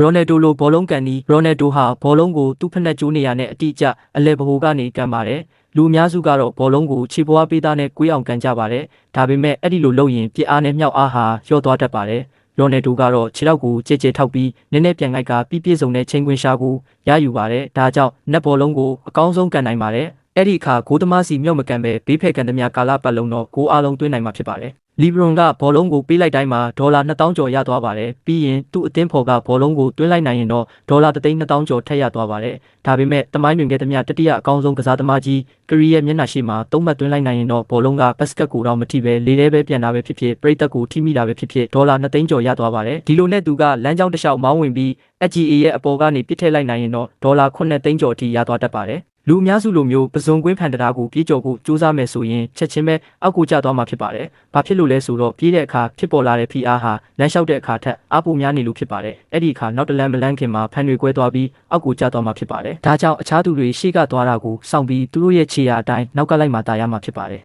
ရိုနယ်ဒိုလိုဘောလုံးကန်နီရိုနယ်ဒိုဟာဘောလုံးကိုသူ့ဖက်နှက်ကျိုးနေရတဲ့အတိအကျအလဲဗဟိုကနေကန်ပါတယ်လူအများစုကတော့ဘောလုံးကိုခြေပွားပေးသားနဲ့ကွေးအောင်ကန်ကြပါတယ်ဒါပေမဲ့အဲ့ဒီလိုလုပ်ရင်ပြစ်အားနဲ့မြောက်အားဟာလျော့သွားတတ်ပါတယ်ရိုနယ်ဒိုကတော့ခြေထောက်ကိုကြဲကြဲထောက်ပြီးနည်းနည်းပြန်ငိုက်ကပြည့်ပြည့်စုံတဲ့ချိန်ခွင်ရှာကိုရယူပါတယ်ဒါကြောင့်နက်ဘောလုံးကိုအကောင်းဆုံးကန်နိုင်ပါတယ်အဲ့ဒီအခါဂိုးသမားစီမြောက်မကန်ပဲဘေးဖက်ကန်သမျှကာလပတ်လုံးတော့ဂိုးအားလုံးသွင်းနိုင်မှာဖြစ်ပါတယ် လီဘရွန်ကဘောလုံးကိုပေးလိုက်တိုင်းမှာဒေါ်လာ2000ကျော်ရသွားပါတယ်ပြီးရင်သူ့အသင်းဖော်ကဘောလုံးကိုသွင်းလိုက်နိုင်ရင်တော့ဒေါ်လာ3000ကျော်ထပ်ရသွားပါတယ်ဒါပေမဲ့တမိုင်းတွင်ကဲသမျှတတိယအကောင်းဆုံးကစားသမားကြီးကရီရဲ့မျက်နှာရှိမှာသုံးမှတ်သွင်းလိုက်နိုင်ရင်တော့ဘောလုံးကဘတ်စကတ်ကိုတော့မထိပဲလေးလေးပဲပြန်တာပဲဖြစ်ဖြစ်ပရိသတ်ကိုထိမိတာပဲဖြစ်ဖြစ်ဒေါ်လာ2000ကျော်ရသွားပါတယ်ဒီလိုနဲ့သူကလမ်းကြောင်းတစ်လျှောက်မောင်းဝင်ပြီး HGA ရဲ့အပေါ်ကနေပြစ်ထည့်လိုက်နိုင်ရင်တော့ဒေါ်လာ9သိန်းကျော်အထိရသွားတတ်ပါတယ် လူအများစုလိုမျိုးပစုံကွင်းဖန်တရားကိုပြေးကြော်ဖို့စူးစမ်းမယ်ဆိုရင်ချက်ချင်းပဲအောက်ကိုကျသွားမှာဖြစ်ပါတယ်။ဘာဖြစ်လို့လဲဆိုတော့ပြေးတဲ့အခါဖြစ်ပေါ်လာတဲ့ဖိအားဟာလမ်းလျှောက်တဲ့အခါထက်အပိုများနေလို့ဖြစ်ပါတယ်။အဲ့ဒီအခါနောက်တလန်မလန်းခင်မှာဖန်တွေကွဲသွားပြီးအောက်ကိုကျသွားမှာဖြစ်ပါတယ်။ဒါကြောင့်အခြားသူတွေရှေ့ကသွားတာကိုစောင့်ပြီးသူတို့ရဲ့ခြေရာအတိုင်းနောက်ကလိုက်မှတာရမှာဖြစ်ပါတယ်